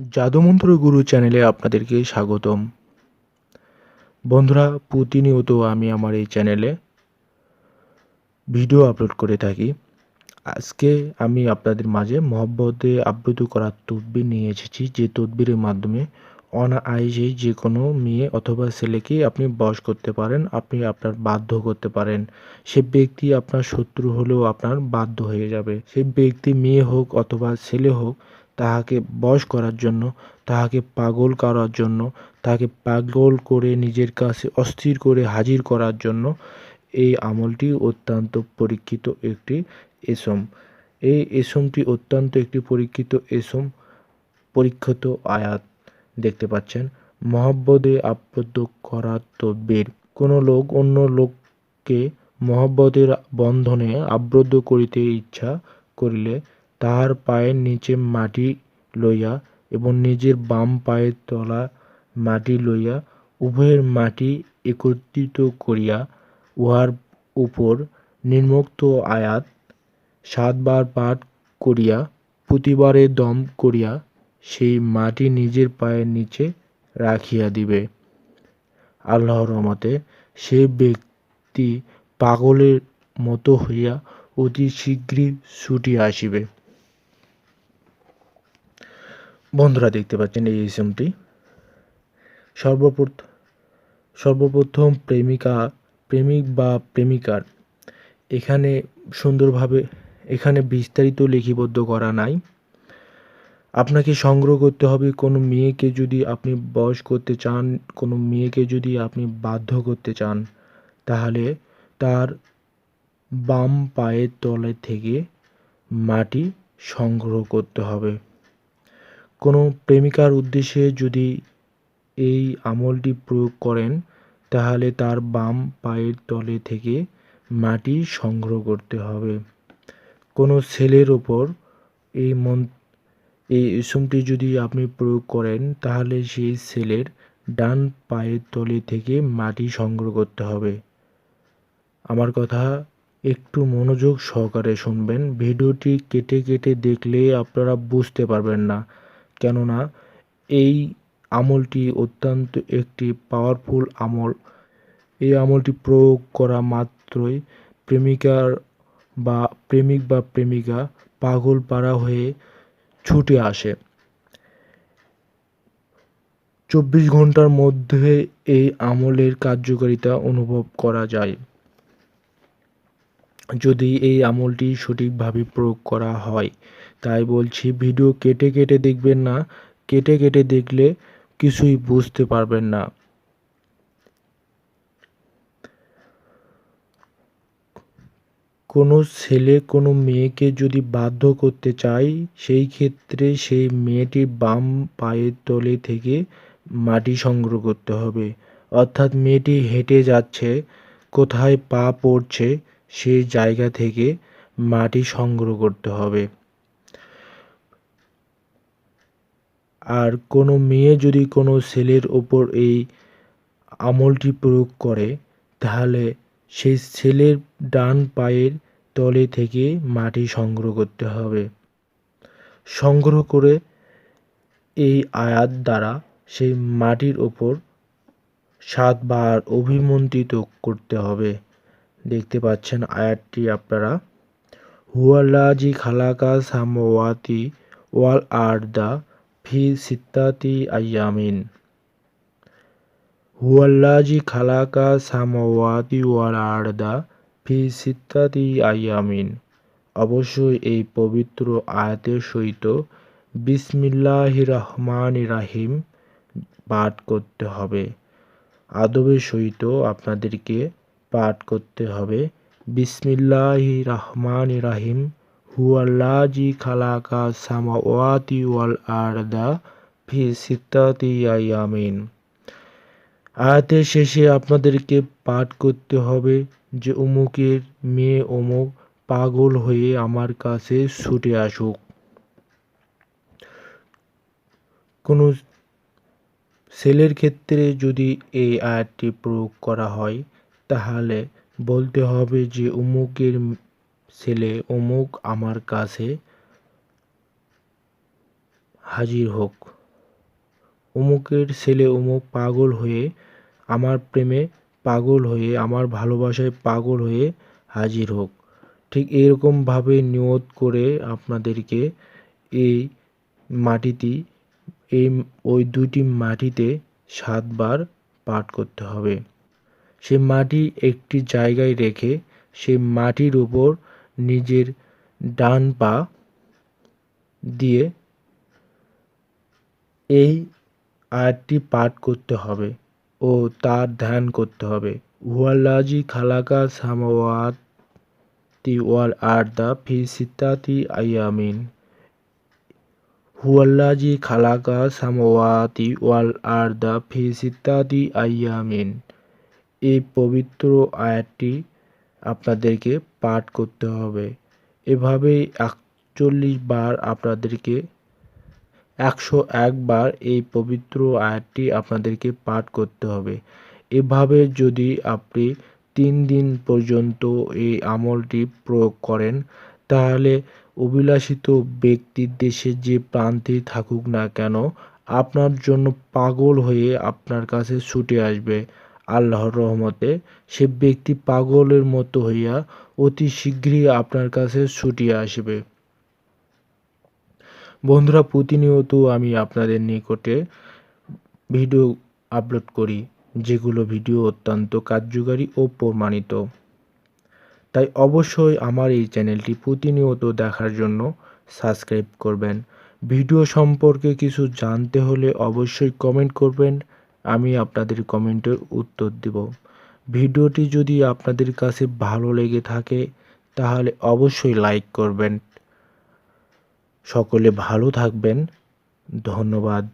জাদুমন্ত্র গুরু চ্যানেলে আপনাদেরকে স্বাগতম। বন্ধুরা, প্রতিনিয়ত আমি আমার এই চ্যানেলে ভিডিও আপলোড করে থাকি। আজকে আমি আপনাদের মাঝে মহব্বতে আবৃত করার তদবির নিয়ে এসেছি, যে তদবিরের মাধ্যমে অনায়াসে যে কোনো মেয়ে অথবা ছেলেকে আপনি বশ করতে পারেন, আপনি আপনার বাধ্য করতে পারেন। সে ব্যক্তি আপনার শত্রু হলেও আপনার বাধ্য হয়ে যাবে। সে ব্যক্তি মেয়ে হোক অথবা ছেলে হোক তাহাকে বশ করার জন্য, তাহাকে পাগল করার জন্য, তাহাকে পাগল করে নিজের কাছে অস্থির করে হাজির করার জন্য এই আমলটি অত্যন্ত পরীক্ষিত একটি এসম। এই এসমটি অত্যন্ত একটি পরীক্ষিত এসম, পরীক্ষিত আয়াত। দেখতে পাচ্ছেন মহব্বদে আবদ্ধ করার তদবির। কোনো লোক অন্য লোককে মহব্বতের বন্ধনে আবদ্ধ করিতে ইচ্ছা করিলে তাহার পায়ের নিচে মাটি লইয়া এবং নিজের বাম পায়ের তলা মাটি লইয়া উভয়ের মাটি একত্রিত করিয়া উহার উপর নিম্নোক্ত আয়াত সাতবার পাঠ করিয়া প্রতিবারে দম করিয়া সেই মাটি নিজের পায়ের নিচে রাখিয়া দিবে। আল্লাহর রহমতে সে ব্যক্তি পাগলের মতো হইয়া অতি শীঘ্রই ছুটিয়া আসিবে। বন্ধুরা দেখতে পাচ্ছেন এই ইসমটি সর্বপ্রথম সর্বপ্রথম প্রেমিকা, প্রেমিক বা প্রেমিকার এখানে সুন্দরভাবে এখানে বিস্তারিত লিপিবদ্ধ করা নাই। আপনাকে সংগ্রহ করতে হবে কোনো মেয়েকে যদি আপনি বয়স করতে চান, কোনো মেয়েকে যদি আপনি বাধ্য করতে চান, তাহলে তার বাম পায়ের তলে থেকে মাটি সংগ্রহ করতে হবে। কোনো প্রেমিকার উদ্দেশ্যে যদি এই আমলটি প্রয়োগ করেন, তাহলে তার বাম পায়ের তলে থেকে মাটি সংগ্রহ করতে হবে। কোনো ছেলের ওপর এই মন, এই ইসমটি যদি আপনি প্রয়োগ করেন, তাহলে সেই ছেলের ডান পায়ের তলে থেকে মাটি সংগ্রহ করতে হবে। আমার কথা একটু মনোযোগ সহকারে শুনবেন। ভিডিওটি কেটে কেটে দেখলে আপনারা বুঝতে পারবেন না। কেননা এই আমলটি অত্যন্ত একটি পাওয়ারফুল আমল। এই আমলটি প্রয়োগ করা মাত্রই প্রেমিকার বা প্রেমিক বা প্রেমিকা পাগল পাড়া হয়ে ছুটে আসে। চব্বিশ ঘণ্টার মধ্যে এই আমলের কার্যকারিতা অনুভব করা যায়। যদি এই আমলটি সঠিকভাবে প্রয়োগ করা হয় তাই বলছি ভিডিও কেটে কেটে দেখবেন না। কেটে কেটে দেখলে কিছুই বুঝতে পারবেন না। কোনো ছেলে, কোনো মেয়েকে যদি বাধ্য করতে চায় সেই ক্ষেত্রে সেই মেয়েটির বাম পায়ের তলে থেকে মাটি সংগ্রহ করতে হবে। অর্থাৎ মেয়েটি হেঁটে যাচ্ছে, কোথায় পা পড়ছে সেই জায়গা থেকে মাটি সংগ্রহ করতে হবে। আর কোনো মেয়ে যদি কোনো ছেলের ওপর এই আমলটি প্রয়োগ করে, তাহলে সেই ছেলের ডান পায়ের তলে থেকে মাটি সংগ্রহ করতে হবে। সংগ্রহ করে এই আয়াত দ্বারা সেই মাটির ওপর সাতবার অভিমন্ত্রিত করতে হবে। দেখতে পাচ্ছেন আয়াতটি আপনারা। হুয়াল্লাজি খালাকা সামওয়াতি ওয়াল আর আর্দা ফি সিত্তাতি আয়ামিন। হুয়াল্লাজি খালাকা সামওয়াতি ওয়াল আর্দা ফি সিত্তাতি আয়ামিন। অবশ্যই এই পবিত্র আয়াতের সহিত বিসমিল্লাহ রহমান রাহিম পাঠ করতে হবে। আদবের সহিত আপনাদেরকে পাঠ করতে হবে। বিসমিল্লাহি রহমান রাহিম হুয়াল্লাজি খালাকা সামাওয়াতি ওয়াল আরদা ফি সিত্তাতি আয়ামিন আয়াতের শেষে আপনাদেরকে পাঠ করতে হবে যে অমুকের মেয়ে অমুক পাগল হয়ে আমার কাছে ছুটে আসুক। কোনো ছেলের ক্ষেত্রে যদি এই আয়াতটি প্রয়োগ করা হয়, তাহলে বলতে হবে যে অমুকের ছেলে অমুক আমার কাছে হাজির হোক। অমুকের ছেলে অমুক পাগল হয়ে আমার প্রেমে পাগল হয়ে, আমার ভালোবাসায় পাগল হয়ে হাজির হোক। ঠিক এরকমভাবে নিয়ত করে আপনাদেরকে এই মাটিটি, এই ওই দুইটি মাটিতে সাতবার পাঠ করতে হবে। সে মাটি একটি জায়গায় রেখে সেই মাটির উপর নিজের ডান পা দিয়ে এই আয়াতটি পাঠ করতে হবে ও তার ধ্যান করতে হবে। হুয়াল্লাজি খালাকা সামাওয়াতি ওয়াল আরদা ফি সিত্তাতি আয়ামিন। হুয়াল্লাজি খালাকা সামাওয়াতি ওয়াল আরদা ফি সিত্তাতি আয়ামিন। এই পবিত্র আয়াতটি আপনাদেরকে পাঠ করতে হবে। এভাবেই একচল্লিশ বার আপনাদেরকে, একশো একবার এই পবিত্র আয়াতটি আপনাদেরকে পাঠ করতে হবে। এভাবে যদি আপনি তিন দিন পর্যন্ত এই আমলটি প্রয়োগ করেন, তাহলে অভিলাষিত ব্যক্তির দেশে যে প্রান্তে থাকুক না কেন, আপনার জন্য পাগল হয়ে আপনার কাছে ছুটে আসবে। আল্লাহর রহমতে সে ব্যক্তি পাগলের মতো হইয়া অতি শীঘ্রই আপনার কাছে ছুটিয়া আসবে। বন্ধুরা, প্রতিনিয়ত আমি আপনাদের নিকটে ভিডিও আপলোড করি, যেগুলো ভিডিও অত্যন্ত কার্যকারী ও প্রমাণিত। তাই অবশ্যই আমার এই চ্যানেলটি প্রতিনিয়ত দেখার জন্য সাবস্ক্রাইব করবেন। ভিডিও সম্পর্কে কিছু জানতে হলে অবশ্যই কমেন্ট করবেন। আমি আপনাদের কমেন্টের উত্তর দেব। ভিডিওটি যদি আপনাদের কাছে ভালো লেগে থাকে, তাহলে অবশ্যই লাইক করবেন। সকলে ভালো থাকবেন। ধন্যবাদ।